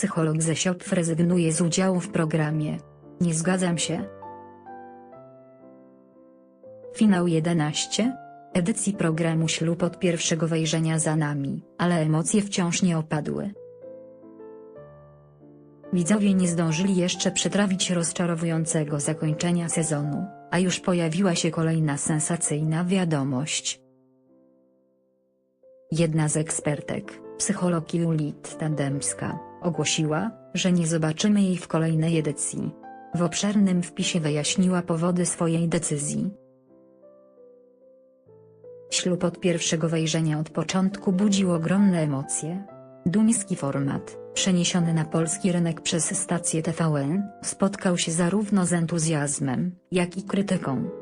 Psycholog ze SIOP rezygnuje z udziału w programie. Nie zgadzam się. Finał 11. Edycji programu Ślub od pierwszego wejrzenia za nami, ale emocje wciąż nie opadły. Widzowie nie zdążyli jeszcze przetrawić rozczarowującego zakończenia sezonu, a już pojawiła się kolejna sensacyjna wiadomość. Jedna z ekspertek, psycholog Julita Dębska, ogłosiła, że nie zobaczymy jej w kolejnej edycji. W obszernym wpisie wyjaśniła powody swojej decyzji. Ślub od pierwszego wejrzenia od początku budził ogromne emocje. Duński format, przeniesiony na polski rynek przez stację TVN, spotkał się zarówno z entuzjazmem, jak i krytyką.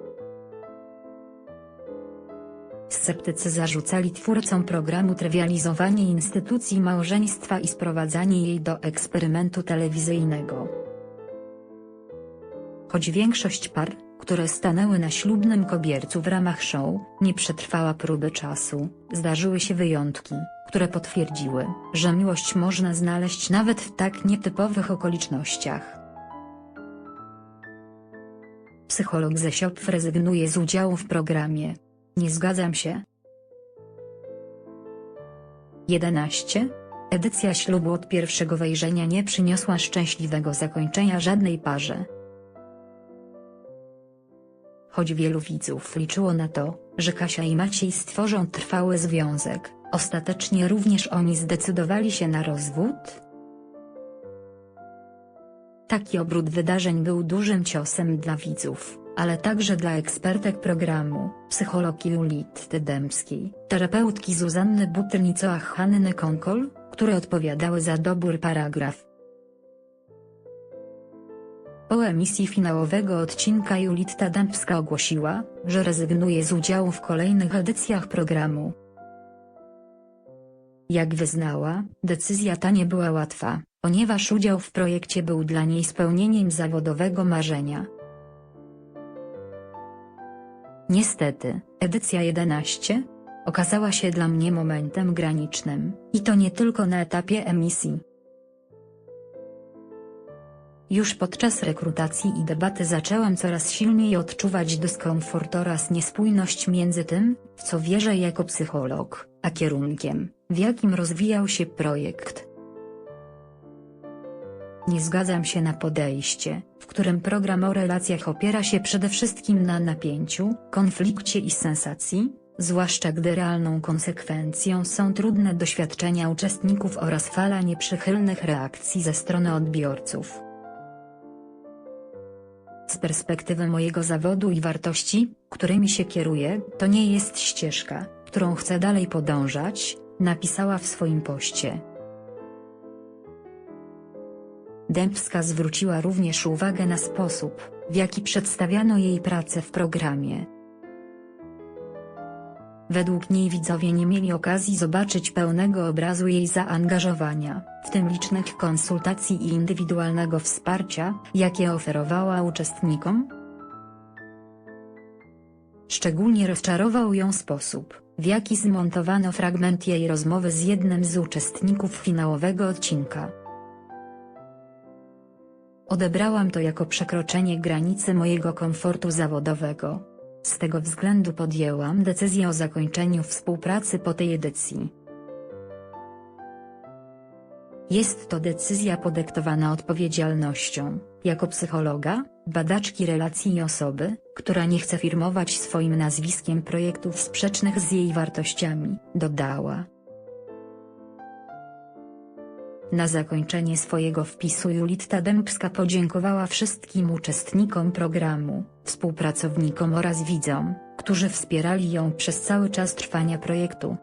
Sceptycy zarzucali twórcom programu trywializowanie instytucji małżeństwa i sprowadzanie jej do eksperymentu telewizyjnego. Choć większość par, które stanęły na ślubnym kobiercu w ramach show, nie przetrwała próby czasu, zdarzyły się wyjątki, które potwierdziły, że miłość można znaleźć nawet w tak nietypowych okolicznościach. Psycholog ze SIOP rezygnuje z udziału w programie. Nie zgadzam się. 11. Edycja ślubu od pierwszego wejrzenia nie przyniosła szczęśliwego zakończenia żadnej parze. Choć wielu widzów liczyło na to, że Kasia i Maciej stworzą trwały związek, ostatecznie również oni zdecydowali się na rozwód. Taki obrót wydarzeń był dużym ciosem dla widzów, ale także dla ekspertek programu, psychologii Julity Dębskiej, terapeutki Zuzanny Butrnicoach Hanny Konkol, które odpowiadały za dobór paragraf. Po emisji finałowego odcinka Julita Dębska ogłosiła, że rezygnuje z udziału w kolejnych edycjach programu. Jak wyznała, decyzja ta nie była łatwa, ponieważ udział w projekcie był dla niej spełnieniem zawodowego marzenia. Niestety, edycja 11 okazała się dla mnie momentem granicznym, i to nie tylko na etapie emisji. Już podczas rekrutacji i debaty zaczęłam coraz silniej odczuwać dyskomfort oraz niespójność między tym, w co wierzę jako psycholog, a kierunkiem, w jakim rozwijał się projekt. Nie zgadzam się na podejście, w którym program o relacjach opiera się przede wszystkim na napięciu, konflikcie i sensacji, zwłaszcza gdy realną konsekwencją są trudne doświadczenia uczestników oraz fala nieprzychylnych reakcji ze strony odbiorców. Z perspektywy mojego zawodu i wartości, którymi się kieruję, to nie jest ścieżka, którą chcę dalej podążać, napisała w swoim poście. Dębska zwróciła również uwagę na sposób, w jaki przedstawiano jej pracę w programie. Według niej widzowie nie mieli okazji zobaczyć pełnego obrazu jej zaangażowania, w tym licznych konsultacji i indywidualnego wsparcia, jakie oferowała uczestnikom. Szczególnie rozczarował ją sposób, w jaki zmontowano fragment jej rozmowy z jednym z uczestników finałowego odcinka. Odebrałam to jako przekroczenie granicy mojego komfortu zawodowego. Z tego względu podjęłam decyzję o zakończeniu współpracy po tej edycji. Jest to decyzja podyktowana odpowiedzialnością, jako psychologa, badaczki relacji i osoby, która nie chce firmować swoim nazwiskiem projektów sprzecznych z jej wartościami, dodała. Na zakończenie swojego wpisu Julita Dębska podziękowała wszystkim uczestnikom programu, współpracownikom oraz widzom, którzy wspierali ją przez cały czas trwania projektu.